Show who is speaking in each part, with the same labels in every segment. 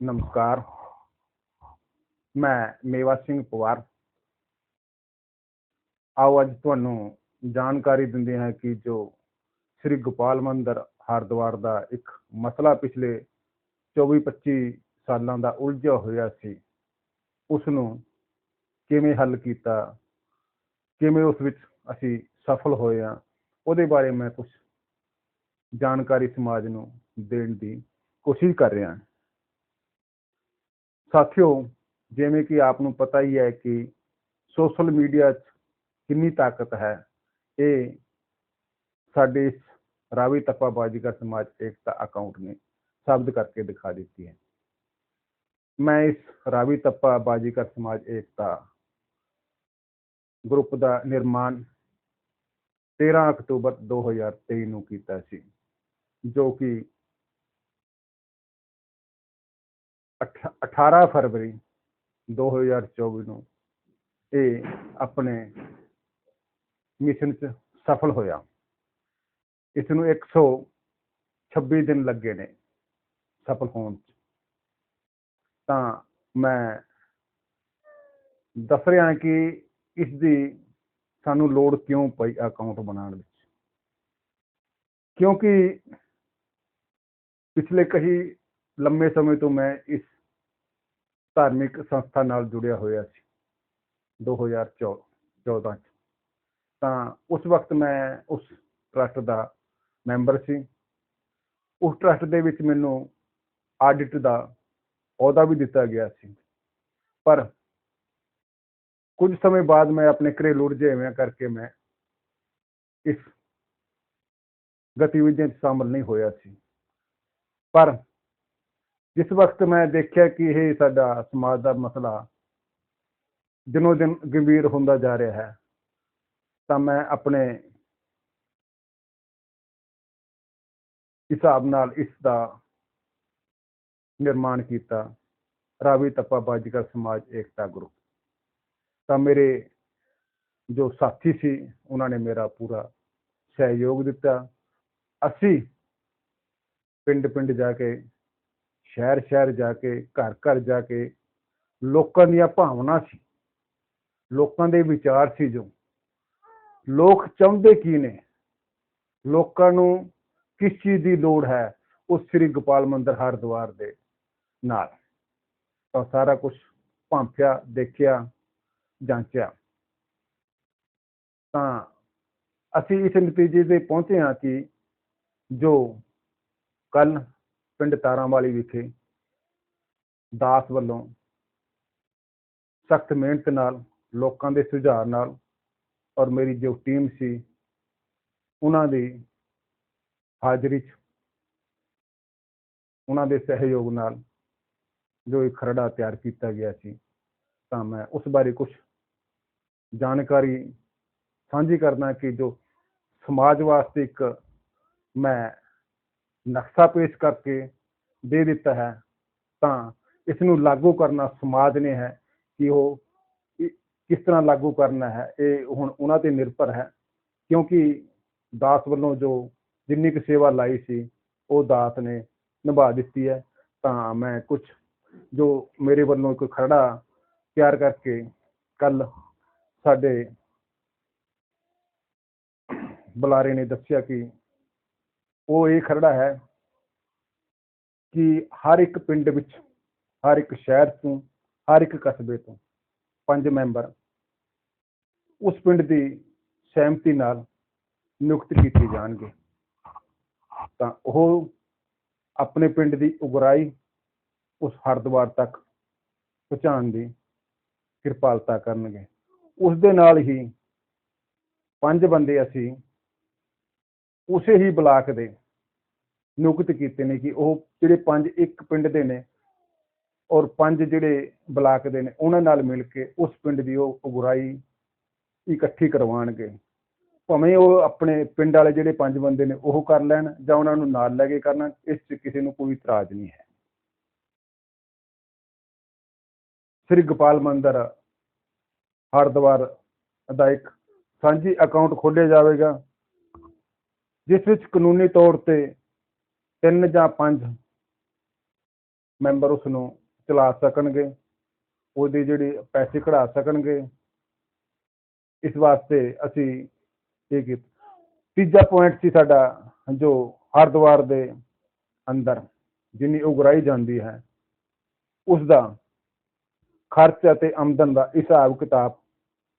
Speaker 1: ਨਮਸਕਾਰ। ਮੈਂ ਮੇਵਾ ਸਿੰਘ ਪਵਾਰ। ਆਓ ਅੱਜ ਤੁਹਾਨੂੰ ਜਾਣਕਾਰੀ ਦਿੰਦੇ ਹਾਂ ਕਿ ਜੋ ਸ੍ਰੀ ਗੋਪਾਲ ਮੰਦਰ ਹਰਿਦੁਆਰ ਦਾ ਇੱਕ ਮਸਲਾ ਪਿਛਲੇ 24-25 ਸਾਲਾਂ ਦਾ ਉਲਝਿਆ ਹੋਇਆ ਸੀ ਉਸ ਨੂੰ ਕਿਵੇਂ ਹੱਲ ਕੀਤਾ, ਕਿਵੇਂ ਉਸ ਵਿੱਚ ਅਸੀਂ ਸਫਲ ਹੋਏ ਹਾਂ, ਉਹਦੇ ਬਾਰੇ ਮੈਂ ਕੁਝ ਜਾਣਕਾਰੀ ਸਮਾਜ ਨੂੰ ਦੇਣ ਦੀ ਕੋਸ਼ਿਸ਼ ਕਰ ਰਿਹਾ ਹਾਂ। ਸਾਥਿਓ, ਜਿਵੇਂ ਕਿ ਆਪ ਨੂੰ ਪਤਾ ਹੀ ਹੈ ਕਿ ਸੋਸ਼ਲ ਮੀਡੀਆ 'ਚ ਕਿੰਨੀ ਤਾਕਤ ਹੈ। ਇਹ ਸਾਡੇ ਇਸ ਰਾਵੀ ਤੱਪਾ ਬਾਜੀਗਰ ਸਮਾਜ ਏਕਤਾ ਅਕਾਊਂਟ ਨੇ ਸਾਬਤ ਕਰਕੇ ਦਿਖਾ ਦਿੱਤੀ ਹੈ। ਮੈਂ ਇਸ ਰਾਵੀ ਤੱਪਾ ਬਾਜੀਗਰ ਸਮਾਜ ਏਕਤਾ ਗਰੁੱਪ ਦਾ ਨਿਰਮਾਣ 13 ਅਕਤੂਬਰ 2023 ਨੂੰ ਕੀਤਾ ਸੀ, ਜੋ ਕਿ 18 ਫਰਵਰੀ 2024 ਨੂੰ ਇਹ ਆਪਣੇ ਮਿਸ਼ਨ 'ਚ ਸਫਲ ਹੋਇਆ। ਇਸ ਨੂੰ 126 ਦਿਨ ਲੱਗੇ ਨੇ ਸਫਲ ਹੋਣ 'ਚ। ਤਾਂ ਮੈਂ ਦੱਸ ਰਿਹਾ ਕਿ ਇਸ ਦੀ ਸਾਨੂੰ ਲੋੜ ਕਿਉਂ ਪਈ ਅਕਾਊਂਟ ਬਣਾਉਣ ਵਿੱਚ? ਕਿਉਂਕਿ ਪਿਛਲੇ ਕਈ ਲੰਮੇ ਸਮੇਂ ਤੋਂ ਮੈਂ ਇਸ ਧਾਰਮਿਕ ਸੰਸਥਾ ਨਾਲ ਜੁੜਿਆ ਹੋਇਆ ਸੀ 2014 ਚ ਤਾਂ ਉਸ ਵਕਤ ਮੈਂ ਉਸ ਟਰਸਟ ਦਾ ਮੈਂਬਰ ਸੀ। ਉਸ ਟਰਸਟ ਦੇ ਵਿੱਚ ਮੈਨੂੰ ਆਡਿਟ ਦਾ ਅਹੁਦਾ ਵੀ ਦਿੱਤਾ ਗਿਆ ਸੀ। ਪਰ ਕੁਝ ਸਮੇਂ ਬਾਅਦ ਮੈਂ ਆਪਣੇ ਘਰੇਲੂ ਰੁਝੇਵਿਆਂ ਕਰਕੇ ਮੈਂ ਇਸ ਗਤੀਵਿਧੀਆਂ 'ਚ ਸ਼ਾਮਲ ਨਹੀਂ ਹੋਇਆ ਸੀ। ਪਰ ਜਿਸ ਵਕਤ ਮੈਂ ਦੇਖਿਆ ਕਿ ਇਹ ਸਾਡਾ ਸਮਾਜ ਦਾ ਮਸਲਾ ਦਿਨੋ ਦਿਨ ਗੰਭੀਰ ਹੁੰਦਾ ਜਾ ਰਿਹਾ ਹੈ, ਤਾਂ ਮੈਂ ਆਪਣੇ ਹਿਸਾਬ ਨਾਲ ਇਸ ਦਾ ਨਿਰਮਾਣ ਕੀਤਾ, ਰਾਵੀ ਤੱਪਾ ਬਾਜੀਗਰ ਸਮਾਜ ਏਕਤਾ ਗਰੁੱਪ। ਤਾਂ ਮੇਰੇ ਜੋ ਸਾਥੀ ਸੀ, ਉਹਨਾਂ ਨੇ ਮੇਰਾ ਪੂਰਾ ਸਹਿਯੋਗ ਦਿੱਤਾ। ਅਸੀਂ ਪਿੰਡ ਪਿੰਡ ਜਾ ਕੇ ਸ਼ਹਿਰ ਸ਼ਹਿਰ ਜਾ ਕੇ ਘਰ ਘਰ ਜਾ ਕੇ ਲੋਕਾਂ ਦੀਆਂ ਭਾਵਨਾ ਸੀ। ਲੋਕਾਂ ਦੇ ਵਿਚਾਰ ਸੀ ਜੋ। ਲੋਕ ਚਾਹੁੰਦੇ ਕੀ ਨੇ? ਲੋਕਾਂ ਨੂੰ ਕਿਸ ਚੀਜ਼ ਦੀ ਲੋੜ ਹੈ? ਉਸ ਸ੍ਰੀ ਗੋਪਾਲ ਮੰਦਰ ਹਰਿਦੁਆਰ ਦੇ ਨਾਲ। ਤਾਂ ਸਾਰਾ ਕੁਝ ਭਾਂਪਿਆ ਦੇਖਿਆ, ਜਾਂਚਿਆ। ਤਾਂ ਅਸੀਂ ਇਸ ਨਤੀਜੇ ਤੇ ਪਹੁੰਚੇ ਹਾਂ ਕਿ ਜੋ ਕੱਲ ਪਿੰਡ ਤਾਰਾਂਵਾਲੀ ਵਿਖੇ ਦਾਸ ਵੱਲੋਂ ਸਖਤ ਮਿਹਨਤ ਨਾਲ, ਲੋਕਾਂ ਦੇ ਸੁਝਾਅ ਨਾਲ ਔਰ ਮੇਰੀ ਜੋ ਟੀਮ ਸੀ, ਉਹਨਾਂ ਦੀ ਹਾਜ਼ਰੀ 'ਚ ਉਹਨਾਂ ਦੇ ਸਹਿਯੋਗ ਨਾਲ ਜੋ ਇੱਕ ਖਰੜਾ ਤਿਆਰ ਕੀਤਾ ਗਿਆ ਸੀ, ਤਾਂ ਮੈਂ ਉਸ ਬਾਰੇ ਕੁਝ ਜਾਣਕਾਰੀ ਸਾਂਝੀ ਕਰਨਾ ਕਿ ਜੋ ਸਮਾਜ ਵਾਸਤੇ ਇੱਕ ਮੈਂ ਨਕਸ਼ਾ ਪੇਸ਼ ਕਰਕੇ ਦੇ ਦਿੱਤਾ ਹੈ, ਤਾਂ ਇਸ ਨੂੰ ਲਾਗੂ ਕਰਨਾ ਸਮਾਜ ਨੇ ਹੈ ਕਿ ਉਹ ਕਿਸ ਤਰ੍ਹਾਂ ਲਾਗੂ ਕਰਨਾ ਹੈ, ਇਹ ਹੁਣ ਉਹਨਾਂ ਤੇ ਨਿਰਭਰ ਹੈ। ਕਿਉਂਕਿ ਦਾਸ ਵੱਲੋਂ ਜੋ ਜਿੰਨੀ ਕੁ ਸੇਵਾ ਲਾਈ ਸੀ, ਉਹ ਦਾਸ ਨੇ ਨਿਭਾ ਦਿੱਤੀ ਹੈ। ਤਾਂ ਮੈਂ ਕੁਝ ਜੋ ਮੇਰੇ ਵੱਲੋਂ ਇੱਕ ਖਰੜਾ ਤਿਆਰ ਕਰਕੇ ਕੱਲ ਸਾਡੇ ਬੁਲਾਰੇ ਨੇ ਦੱਸਿਆ ਕਿ ਉਹ ਇਹ ਖਰੜਾ ਹੈ ਕਿ ਹਰ ਇੱਕ ਪਿੰਡ ਵਿੱਚ, ਹਰ ਇੱਕ ਸ਼ਹਿਰ ਤੋਂ, ਹਰ ਇੱਕ ਕਸਬੇ ਤੋਂ ਪੰਜ ਮੈਂਬਰ ਉਸ ਪਿੰਡ ਦੀ ਸਹਿਮਤੀ ਨਾਲ ਨਿਯੁਕਤ ਕੀਤੇ ਜਾਣਗੇ। ਤਾਂ ਉਹ ਆਪਣੇ ਪਿੰਡ ਦੀ ਉਗਰਾਈ ਉਸ ਹਰਦੁਆਰ ਤੱਕ ਪਹੁੰਚਾਉਣ ਦੀ ਕਿਰਪਾਲਤਾ ਕਰਨਗੇ। ਉਸ ਦੇ ਨਾਲ ਹੀ ਪੰਜ ਬੰਦੇ ਅਸੀਂ ਉਸੇ ਹੀ ਬਲਾਕ ਦੇ ਨਿਯੁਕਤ ਕੀਤੇ ਨੇ ਕਿ ਉਹ ਜਿਹੜੇ ਪੰਜ ਇੱਕ ਪਿੰਡ ਦੇ ਨੇ ਔਰ ਪੰਜ ਜਿਹੜੇ ਬਲਾਕ ਦੇ ਨੇ, ਉਹਨਾਂ ਨਾਲ ਮਿਲ ਕੇ ਉਸ ਪਿੰਡ ਦੀ ਉਹ ਉਗਰਾਈ ਇਕੱਠੀ ਕਰਵਾਉਣਗੇ। ਭਾਵੇਂ ਉਹ ਆਪਣੇ ਪਿੰਡ ਵਾਲੇ ਜਿਹੜੇ ਪੰਜ ਬੰਦੇ ਨੇ, ਉਹ ਕਰ ਲੈਣ ਜਾਂ ਉਹਨਾਂ ਨੂੰ ਨਾਲ ਲੈ ਕੇ ਕਰਨਾ, ਇਸ 'ਚ ਕਿਸੇ ਨੂੰ ਕੋਈ ਇਤਰਾਜ਼ ਨਹੀਂ ਹੈ। ਸ੍ਰੀ ਗੋਪਾਲ ਮੰਦਰ, ਹਰਿਦੁਆਰ ਦਾ ਇੱਕ ਸਾਂਝੀ ਅਕਾਊਂਟ ਖੋਲ੍ਹਿਆ ਜਾਵੇਗਾ, ਜਿਸ ਵਿੱਚ ਕਾਨੂੰਨੀ ਤੌਰ ਤੇ ਤਿੰਨ ਜਾਂ ਪੰਜ ਮੈਂਬਰ ਉਸ ਨੂੰ ਚਲਾ ਸਕਣਗੇ, ਉਹਦੀ ਜਿਹੜੀ ਪੈਸੇ ਕਢਾ ਸਕਣਗੇ। ਇਸ ਵਾਸਤੇ ਅਸੀਂ ਇਹ ਕੀਤਾ। ਤੀਜਾ ਪੁਆਇੰਟ ਸੀ ਸਾਡਾ ਜੋ ਹਰਿਦੁਆਰ ਦੇ ਅੰਦਰ ਜਿੰਨੀ ਉਗਰਾਈ ਜਾਂਦੀ ਹੈ ਉਸ ਦਾ ਖਰਚ ਅਤੇ ਆਮਦਨ ਦਾ ਹਿਸਾਬ ਕਿਤਾਬ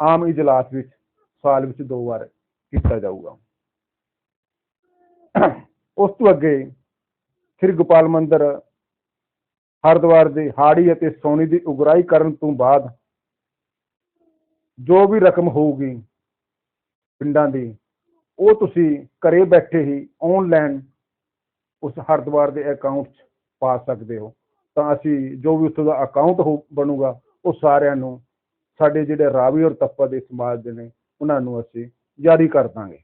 Speaker 1: ਆਮ ਇਜਲਾਸ ਵਿੱਚ ਸਾਲ ਵਿੱਚ ਦੋ ਵਾਰ ਕੀਤਾ ਜਾਊਗਾ। ਉਸ ਤੋਂ ਅੱਗੇ ਸ੍ਰੀ ਗੋਪਾਲ ਮੰਦਿਰ ਹਰਿਦੁਆਰ ਦੀ ਹਾੜੀ ਅਤੇ ਸੋਨੀ ਦੀ ਉਗਰਾਈ ਕਰਨ ਤੋਂ ਬਾਅਦ ਜੋ ਵੀ ਰਕਮ ਹੋਊਗੀ ਪਿੰਡਾਂ ਦੀ, ਉਹ ਤੁਸੀਂ ਘਰੇ ਬੈਠੇ ਹੀ ਆਨਲਾਈਨ ਉਸ ਹਰਿਦੁਆਰ ਦੇ ਅਕਾਊਂਟ 'ਚ ਪਾ ਸਕਦੇ ਹੋ। ਤਾਂ ਅਸੀਂ ਜੋ ਵੀ ਉੱਥੋਂ ਦਾ ਅਕਾਊਂਟ ਹੋ ਬਣੂਗਾ, ਉਹ ਸਾਰਿਆਂ ਨੂੰ ਸਾਡੇ ਜਿਹੜੇ ਰਾਵੀ ਔਰ ਤੱਪਾ ਦੇ ਸਮਾਜ ਦੇ ਨੇ, ਉਹਨਾਂ ਨੂੰ ਅਸੀਂ ਜਾਰੀ ਕਰ ਦਾਂਗੇ।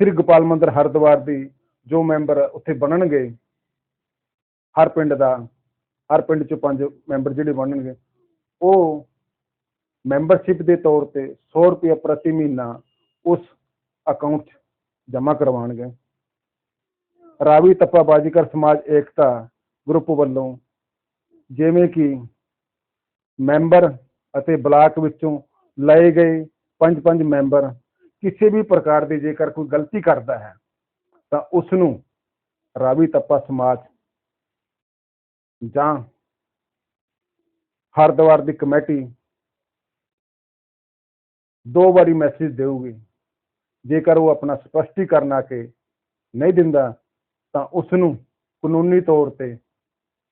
Speaker 1: ਸ੍ਰੀ ਗੋਪਾਲ ਮੰਦਰ ਹਰਿਦੁਆਰ ਦੀ ਜੋ ਮੈਂਬਰ ਉੱਥੇ ਬਣਨਗੇ, ਹਰ ਪਿੰਡ ਦਾ, ਹਰ ਪਿੰਡ ਚ ਪੰਜ ਮੈਂਬਰ ਜਿਹੜੇ ਬਣਨਗੇ, ਉਹ ਮੈਂਬਰਸ਼ਿਪ ਦੇ ਤੌਰ ਤੇ 100 ਰੁਪਏ ਪ੍ਰਤੀ ਮਹੀਨਾ ਉਸ ਅਕਾਊਂਟ 'ਚ ਜਮ੍ਹਾਂ ਕਰਵਾਉਣਗੇ। ਰਾਵੀ ਤੱਪਾ ਬਾਜੀਕਰ ਸਮਾਜ ਏਕਤਾ ਗਰੁੱਪ ਵੱਲੋਂ ਜਿਵੇਂ ਕਿ ਮੈਂਬਰ ਅਤੇ ਬਲਾਕ ਵਿੱਚੋਂ ਲਏ ਗਏ ਪੰਜ ਪੰਜ ਮੈਂਬਰ ਕਿਸੇ ਵੀ ਪ੍ਰਕਾਰ ਦੀ ਜੇਕਰ ਕੋਈ ਗਲਤੀ ਕਰਦਾ ਹੈ, ਤਾਂ ਉਸ ਨੂੰ ਰਾਵੀ ਤੱਪਾ ਸਮਾਜ ਜਾਂ ਹਰਿਦੁਆਰ ਦੀ ਕਮੇਟੀ ਦੋ ਵਾਰੀ ਮੈਸੇਜ ਦੇਊਗੀ। ਜੇਕਰ ਉਹ ਆਪਣਾ ਸਪਸ਼ਟੀਕਰਨ ਆ ਕੇ ਨਹੀਂ ਦਿੰਦਾ, ਤਾਂ ਉਸ ਨੂੰ ਕਾਨੂੰਨੀ ਤੌਰ ਤੇ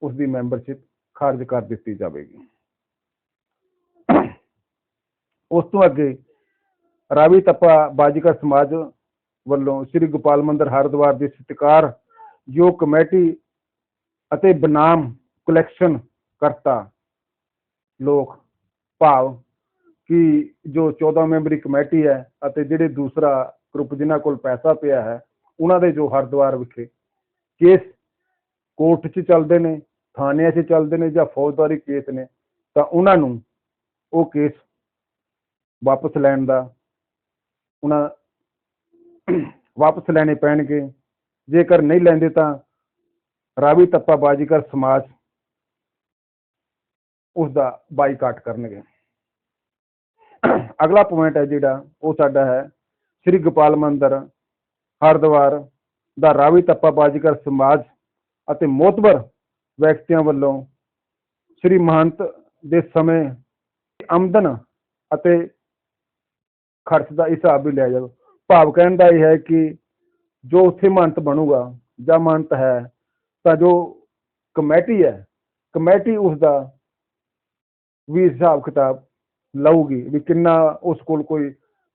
Speaker 1: ਉਸ ਦੀ ਮੈਂਬਰਸ਼ਿਪ ਖਾਰਜ ਕਰ ਦਿੱਤੀ ਜਾਵੇਗੀ। ਉਸ ਤੋਂ ਅੱਗੇ ਰਾਵੀ ਤਪਾ ਬਾਜੀਕਰ ਸਮਾਜ ਵੱਲੋਂ ਸ੍ਰੀ ਗੋਪਾਲ ਮੰਦਰ ਹਰਿਦੁਆਰ ਦੀ ਸਤਿਕਾਰ ਜੋ ਕਮੇਟੀ ਅਤੇ ਬਨਾਮ ਕਲੈਕਸ਼ਨ ਕਰਤਾ ਲੋਕ ਭਾਵ ਕਿ ਜੋ 14 ਮੈਂਬਰੀ ਕਮੇਟੀ ਹੈ ਅਤੇ ਜਿਹੜੇ ਦੂਸਰਾ ਗਰੁੱਪ ਜਿਨ੍ਹਾਂ ਕੋਲ ਪੈਸਾ ਪਿਆ ਹੈ, ਉਹਨਾਂ ਦੇ ਜੋ ਹਰਿਦੁਆਰ ਵਿਖੇ ਕੇਸ ਕੋਰਟ 'ਚ ਚੱਲਦੇ ਨੇ, ਥਾਣਿਆਂ 'ਚ ਚੱਲਦੇ ਨੇ ਜਾਂ ਫੌਜਦਾਰੀ ਕੇਸ ਨੇ, ਤਾਂ ਉਹਨਾਂ ਨੂੰ ਉਹ ਕੇਸ ਵਾਪਸ ਲੈਣ ਦਾ ਉਹਨਾਂ ਵਾਪਸ ਲੈਣੇ ਪੈਣਗੇ। ਜੇਕਰ ਨਹੀਂ ਲੈਂਦੇ ਤਾਂ ਰਾਵੀ ਤੱਪਾ ਬਾਜੀਕਰ ਸਮਾਜ ਉਸ ਦਾ ਬਾਈਕਾਟ ਕਰਨਗੇ। ਅਗਲਾ ਪੁਆਇੰਟ ਹੈ ਜਿਹੜਾ, ਉਹ ਸਾਡਾ ਹੈ, ਸ੍ਰੀ ਗੋਪਾਲ ਮੰਦਰ, ਹਰਿਦੁਆਰ ਦਾ ਰਾਵੀ ਤੱਪਾ ਬਾਜੀਕਰ ਸਮਾਜ ਅਤੇ ਮੋਤਬਰ ਵਿਅਕਤੀਆਂ ਵੱਲੋਂ ਸ੍ਰੀ ਮਹੰਤ ਦੇ ਸਮੇਂ ਆਮਦਨ ਅਤੇ ਖਰਚ ਦਾ ਹਿਸਾਬ ਵੀ ਲਿਆ ਜਾਵੇ। ਭਾਵ ਕਹਿਣ ਦਾ ਇਹ ਹੈ ਕਿ ਜੋ ਉੱਥੇ ਮੰਤ ਬਣੂਗਾ ਜਾਂ ਮੰਤ ਹੈ, ਤਾਂ ਜੋ ਕਮੇਟੀ ਹੈ, ਕਮੇਟੀ ਉਸ ਦਾ ਵੀ ਹਿਸਾਬ ਕਿਤਾਬ ਲਊਗੀ ਵੀ ਕਿੰਨਾ ਉਸ ਕੋਲ ਕੋਈ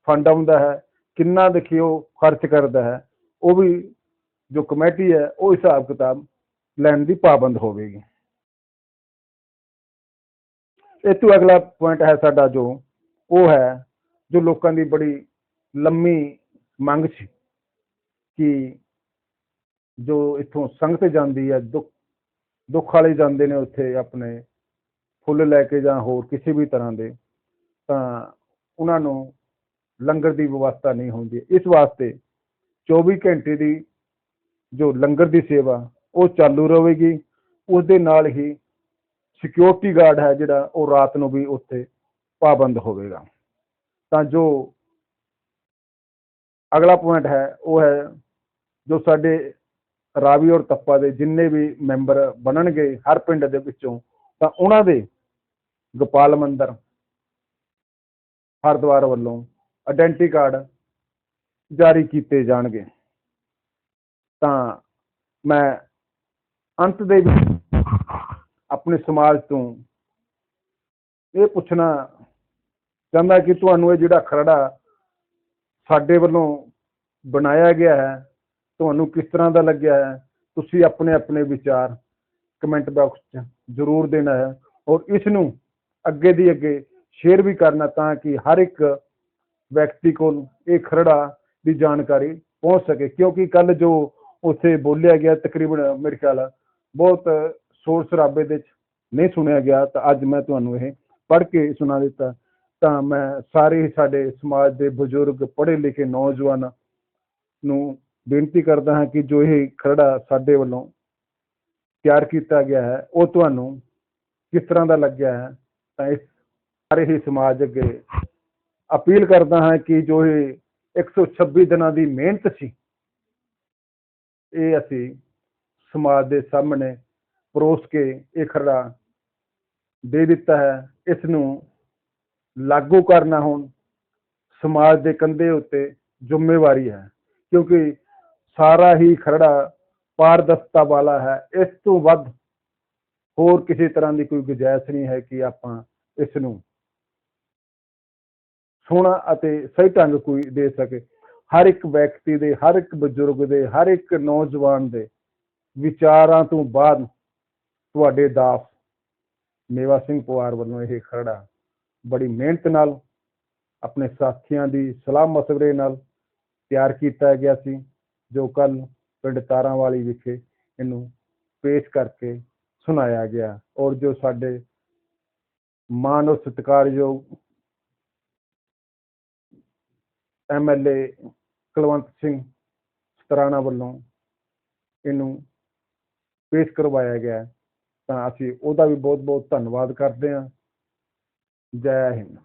Speaker 1: ਫੰਡ ਆਉਂਦਾ ਹੈ, ਕਿੰਨਾ ਦੇਖੀ ਉਹ ਖਰਚ ਕਰਦਾ ਹੈ, ਉਹ ਵੀ ਜੋ ਕਮੇਟੀ ਹੈ, ਉਹ ਹਿਸਾਬ ਕਿਤਾਬ ਲੈਣ ਦੀ ਪਾਬੰਦ ਹੋਵੇਗੀ। ਇਹ ਤੋਂ ਅਗਲਾ ਪੁਆਇੰਟ ਹੈ ਸਾਡਾ ਜੋ, ਉਹ ਹੈ ਜੋ ਲੋਕਾਂ ਦੀ ਬੜੀ ਲੰਮੀ ਮੰਗ ਸੀ ਕਿ ਜੋ ਇੱਥੋਂ ਸੰਗਤ ਜਾਂਦੀ ਹੈ, ਦੁੱਖ ਦੁੱਖ ਵਾਲੇ ਜਾਂਦੇ ਨੇ ਉੱਥੇ ਆਪਣੇ ਫੁੱਲ ਲੈ ਕੇ ਜਾਂ ਹੋਰ ਕਿਸੇ ਵੀ ਤਰ੍ਹਾਂ ਦੇ, ਤਾਂ ਉਹਨਾਂ ਨੂੰ ਲੰਗਰ ਦੀ ਵਿਵਸਥਾ ਨਹੀਂ ਹੁੰਦੀ। ਇਸ ਵਾਸਤੇ 24 ਘੰਟੇ ਦੀ ਜੋ ਲੰਗਰ ਦੀ ਸੇਵਾ, ਉਹ ਚਾਲੂ ਰਹੇਗੀ। ਉਸ ਦੇ ਨਾਲ ਹੀ ਸਿਕਿਉਰਿਟੀ ਗਾਰਡ ਹੈ ਜਿਹੜਾ, ਉਹ ਰਾਤ ਨੂੰ ਵੀ ਉੱਥੇ ਪਾਬੰਦ ਹੋਵੇਗਾ। ਤਾਂ ਜੋ ਅਗਲਾ ਪੁਆਇੰਟ ਹੈ, ਉਹ ਹੈ ਜੋ ਸਾਡੇ ਰਾਵੀ ਔਰ ਤੱਪਾ ਦੇ ਜਿੰਨੇ ਵੀ ਮੈਂਬਰ ਬਣਨਗੇ ਹਰ ਪਿੰਡ ਦੇ ਵਿੱਚੋਂ, ਤਾਂ ਉਹਨਾਂ ਦੇ ਗੋਪਾਲ ਮੰਦਰ ਹਰਿਦੁਆਰ ਵੱਲੋਂ ਆਇਡੈਂਟੀ ਕਾਰਡ ਜਾਰੀ ਕੀਤੇ ਜਾਣਗੇ। ਤਾਂ ਮੈਂ ਅੰਤ ਦੇ ਵਿੱਚ ਆਪਣੇ ਸਮਾਜ ਤੋਂ ਇਹ ਪੁੱਛਣਾ ਚਾਹੁੰਦਾ ਕਿ ਤੁਹਾਨੂੰ ਇਹ ਜਿਹੜਾ ਖਰੜਾ ਸਾਡੇ ਵੱਲੋਂ ਬਣਾਇਆ ਗਿਆ ਹੈ, ਤੁਹਾਨੂੰ ਕਿਸ ਤਰ੍ਹਾਂ ਦਾ ਲੱਗਿਆ ਹੈ, ਤੁਸੀਂ ਆਪਣੇ ਆਪਣੇ ਵਿਚਾਰ ਕਮੈਂਟ ਬਾਕਸ 'ਚ ਜ਼ਰੂਰ ਦੇਣਾ ਹੈ ਔਰ ਇਸ ਨੂੰ ਅੱਗੇ ਦੀ ਅੱਗੇ ਸ਼ੇਅਰ ਵੀ ਕਰਨਾ ਤਾਂ ਕਿ ਹਰ ਇੱਕ ਵਿਅਕਤੀ ਕੋਲ ਇਹ ਖਰੜਾ ਦੀ ਜਾਣਕਾਰੀ ਪਹੁੰਚ ਸਕੇ। ਕਿਉਂਕਿ ਕੱਲ ਜੋ ਉੱਥੇ ਬੋਲਿਆ ਗਿਆ, ਤਕਰੀਬਨ ਮੇਰੇ ਖਿਆਲ ਬਹੁਤ ਸ਼ੋਰ ਸ਼ਰਾਬੇ ਦੇ ਵਿੱਚ ਨਹੀਂ ਸੁਣਿਆ ਗਿਆ, ਤਾਂ ਅੱਜ ਮੈਂ ਤੁਹਾਨੂੰ ਇਹ ਪੜ੍ਹ ਕੇ ਸੁਣਾ ਦਿੱਤਾ। ਤਾਂ ਮੈਂ ਸਾਰੇ ਹੀ ਸਾਡੇ ਸਮਾਜ ਦੇ ਬਜ਼ੁਰਗ ਪੜ੍ਹੇ ਲਿਖੇ ਨੌਜਵਾਨ ਨੂੰ ਬੇਨਤੀ ਕਰਦਾ ਹਾਂ ਕਿ ਜੋ ਇਹ ਖਰੜਾ ਸਾਡੇ ਵੱਲੋਂ ਤਿਆਰ ਕੀਤਾ ਗਿਆ ਹੈ, ਉਹ ਤੁਹਾਨੂੰ ਕਿਸ ਤਰ੍ਹਾਂ ਦਾ ਲੱਗਿਆ ਹੈ, ਤਾਂ ਇਸ ਸਾਰੇ ਹੀ ਸਮਾਜ ਅੱਗੇ ਅਪੀਲ ਕਰਦਾ ਹਾਂ ਕਿ ਜੋ ਇਹ 126 ਦਿਨਾਂ ਦੀ ਮਿਹਨਤ ਸੀ, ਇਹ ਅਸੀਂ ਸਮਾਜ ਦੇ ਸਾਹਮਣੇ ਪਰੋਸ ਕੇ ਇਹ ਖਰੜਾ ਦੇ ਦਿੱਤਾ ਹੈ, ਇਸ ਨੂੰ ਲਾਗੂ ਕਰਨਾ ਹੁਣ ਸਮਾਜ ਦੇ ਕੰਧੇ ਉੱਤੇ ਜ਼ਿੰਮੇਵਾਰੀ ਹੈ, ਕਿਉਂਕਿ ਸਾਰਾ ਹੀ ਖਰੜਾ ਪਾਰਦਰਸ਼ਤਾ ਵਾਲਾ ਹੈ। ਇਸ ਤੋਂ ਵੱਧ ਹੋਰ ਕਿਸੇ ਤਰ੍ਹਾਂ ਦੀ ਕੋਈ ਗੁੰਜਾਇਸ਼ ਨਹੀਂ ਹੈ ਕਿ ਆਪਾਂ ਇਸ ਨੂੰ ਸੋਹਣਾ ਅਤੇ ਸਹੀ ਢੰਗ ਕੋਈ ਦੇ ਸਕੇ। ਹਰ ਇੱਕ ਵਿਅਕਤੀ ਦੇ, ਹਰ ਇੱਕ ਬਜ਼ੁਰਗ ਦੇ, ਹਰ ਇੱਕ ਨੌਜਵਾਨ ਦੇ ਵਿਚਾਰਾਂ ਤੋਂ ਬਾਅਦ ਤੁਹਾਡੇ ਦਾਸ ਮੇਵਾ ਸਿੰਘ ਪਵਾਰ ਵੱਲੋਂ ਇਹ ਖਰੜਾ ਬੜੀ ਮਿਹਨਤ ਨਾਲ, ਆਪਣੇ ਸਾਥੀਆਂ ਦੀ ਸਲਾਹ ਮਸ਼ਵਰੇ ਨਾਲ ਤਿਆਰ ਕੀਤਾ ਗਿਆ ਸੀ, ਜੋ ਕੱਲ ਪਿੰਡ ਤਾਰਾਂਵਾਲੀ ਵਿਖੇ ਇਹਨੂੰ ਪੇਸ਼ ਕਰਕੇ ਸੁਣਾਇਆ ਗਿਆ ਔਰ ਜੋ ਸਾਡੇ ਮਾਨ ਔਰ ਸਤਿਕਾਰਯੋਗ ਐਮਐਲਏ ਕੁਲਵੰਤ ਸਿੰਘ ਸਤਰਾਣਾ ਵੱਲੋਂ ਇਹਨੂੰ ਪੇਸ਼ ਕਰਵਾਇਆ ਗਿਆ ਤਾਂ ਅਸੀਂ ਉਹਦਾ ਵੀ ਬਹੁਤ ਬਹੁਤ ਧੰਨਵਾਦ ਕਰਦੇ ਹਾਂ। ਜੈ ਹਿੰਦ